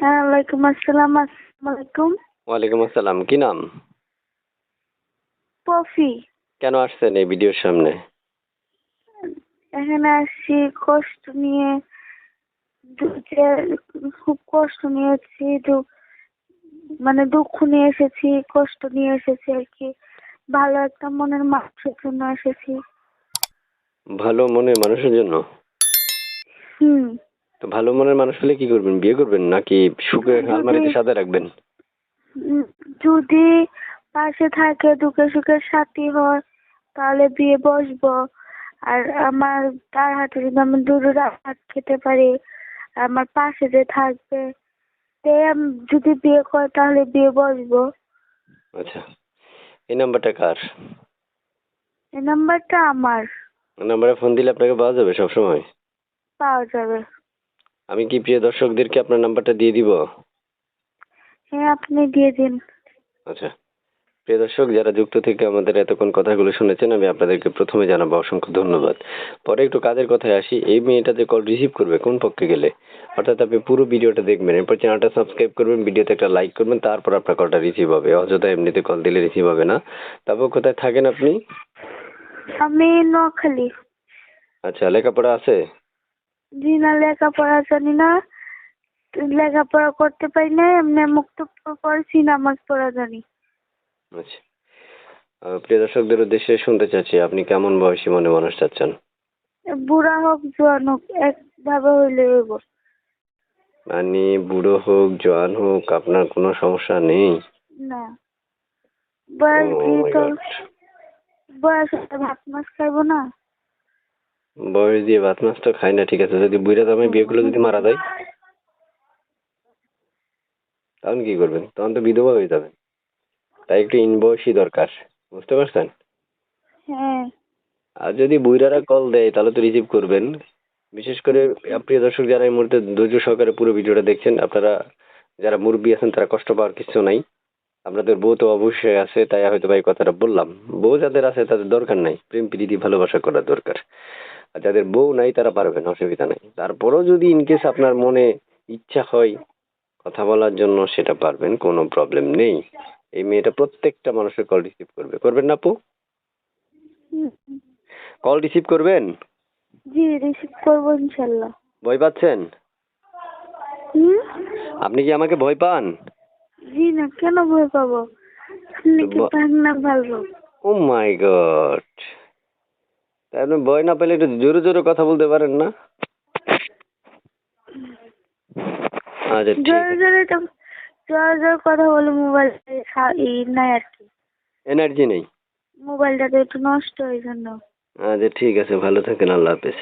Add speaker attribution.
Speaker 1: হ্যাঁ ওয়ালাইকুম আসসালাম আসসালামু আলাইকুম।
Speaker 2: ওয়ালাইকুম আসসালাম কি নাম?
Speaker 1: পফি।
Speaker 2: কেন আসছেন এই ভিডিওর সামনে?
Speaker 1: এখানে আসছি কষ্ট নিয়ে খুব কষ্ট নিয়েছি মানে দুঃখ নিয়ে এসেছি কষ্ট নিয়ে এসেছি আর কি। ভালো একটা মনের মানুষের জন্য এসেছি।
Speaker 2: ভালো মনের মানুষের জন্য? ভালো মনের মানুষ হলে কি করবেন? বিয়ে করবেন? নাকি সুখে আলমারিতে সাথে রাখবেন?
Speaker 1: যদি পাশে থাকে দুঃখে সুখের সাথী হয় তাহলে বিয়ে বসবো। আর আমার তার হাতে যদি আমি দুটো হাত খেতে পারি আর আমার পাশে যে থাকবে সে যদি বিয়ে করে তাহলে বিয়ে বসবো।
Speaker 2: আচ্ছা। এই নাম্বারটা কার?
Speaker 1: এই নাম্বারটা আমার।
Speaker 2: নাম্বারে ফোন দিলে আপনাকে পাওয়া যাবে সবসময়?
Speaker 1: পাওয়া যাবে।
Speaker 2: আমি কি প্রিয় দর্শকদেরকে আপনার নাম্বারটা দিয়ে দিব?
Speaker 1: হ্যাঁ আপনি দিয়ে দিন।
Speaker 2: আচ্ছা। প্রিয় দর্শক যারা যুক্ত থেকে আমাদের এতক্ষণ কথাগুলো শুনেছেন আমি আপনাদেরকে প্রথমে জানাব অসংখ্য ধন্যবাদ। পরে একটু কাজের কথায় আসি। এই মেয়েটা যে কল রিসিভ করবে কোন পক্ষে গেলে? অর্থাৎ আপনি পুরো ভিডিওটা দেখবেন এরপর চ্যানেলটা সাবস্ক্রাইব করবেন ভিডিওতে একটা লাইক করবেন তারপর আপনার কলটা রিসিভ হবে। অযথা এমনিতে কল দিলে রিসিভ হবে না। তারপর কোথায় থাকেন আপনি?
Speaker 1: আমি নোয়াখালী।
Speaker 2: আচ্ছা লেখাপড়া আছে?
Speaker 1: জি না লেখাপড়া জানি না। লেখাপড়া করতে পারি না এমনি মুক্ত পড়ছি নামাজ পড়া জানি।
Speaker 2: আচ্ছা। প্রিয় দর্শকদের উদ্দেশ্যে শুনতে চাচ্ছি আপনি কেমন বয়সী মনে মানুষ চাচ্ছেন?
Speaker 1: বুড়া হোক জোয়ান হোক একভাবে হইলে হইব।
Speaker 2: মানে বুড়ো হোক জোয়ান হোক আপনার কোনো সমস্যা নেই?
Speaker 1: না। বয়স
Speaker 2: Oh my
Speaker 1: তো
Speaker 2: God.
Speaker 1: বয়স ভাত মাছ খাইবো না?
Speaker 2: বয়স দিয়ে ভাত মাছ তো খাই না ঠিক আছে। যদি বুড়া দামে বিয়ে করলে যদি মারা যায় তখন কি করবেন? তখন তো বিধবা হয়ে যাবেন। তাই একটু ইনবয়সী দরকার বুঝতে পারছেন?
Speaker 1: হ্যাঁ।
Speaker 2: আর যদি বুইরারা কল দেয় তাহলে তো রিসিভ করবেন। বিশেষ করে প্রিয় দর্শক যারা এই মুহূর্তে ধৈর্য সহকারে পুরো ভিডিওটা দেখছেন আপনারা যারা মুরব্বী আছেন তারা কষ্ট পাওয়ার কিছু নাই। আপনাদের বউ তো অবশ্যই আছে তাই হয়তো ভাই কথাটা বললাম। বউ যাদের আছে তাদের দরকার নাই। প্রেম প্রীতি ভালোবাসা করার দরকার। আর যাদের বউ নাই তারা পারবেন অসুবিধা নাই। তারপরেও যদি ইনকেস আপনার মনে ইচ্ছা হয় কথা বলার জন্য সেটা পারবেন কোনো প্রবলেম নেই। এই মেয়েটা প্রত্যেকটা মানুষের কল রিসিভ করবে। করবেন না আপু? কল রিসিভ করবেন?
Speaker 1: জি রিসিভ করব ইনশাল্লাহ।
Speaker 2: ভয় পাচ্ছেন?
Speaker 1: হুম?
Speaker 2: আপনি কি আমাকে ভয় পান?
Speaker 1: জি না কেন ভয় পাবো? আপনি কি পান না ভালো?
Speaker 2: ও মাই গড আপনি ভয় না পেলে একটু জোরে জোরে কথা বলতে পারেন না? আচ্ছা ঠিক
Speaker 1: জোরে জোরে তো জোরে জোরে কথা বলে মোবাইল ই নাই আর কি।
Speaker 2: এনার্জি নেই?
Speaker 1: মোবাইলটা তো একটু নষ্ট ওই জন্য।
Speaker 2: আচ্ছা ঠিক আছে ভালো থাকেন আল্লাহ হাফেজ।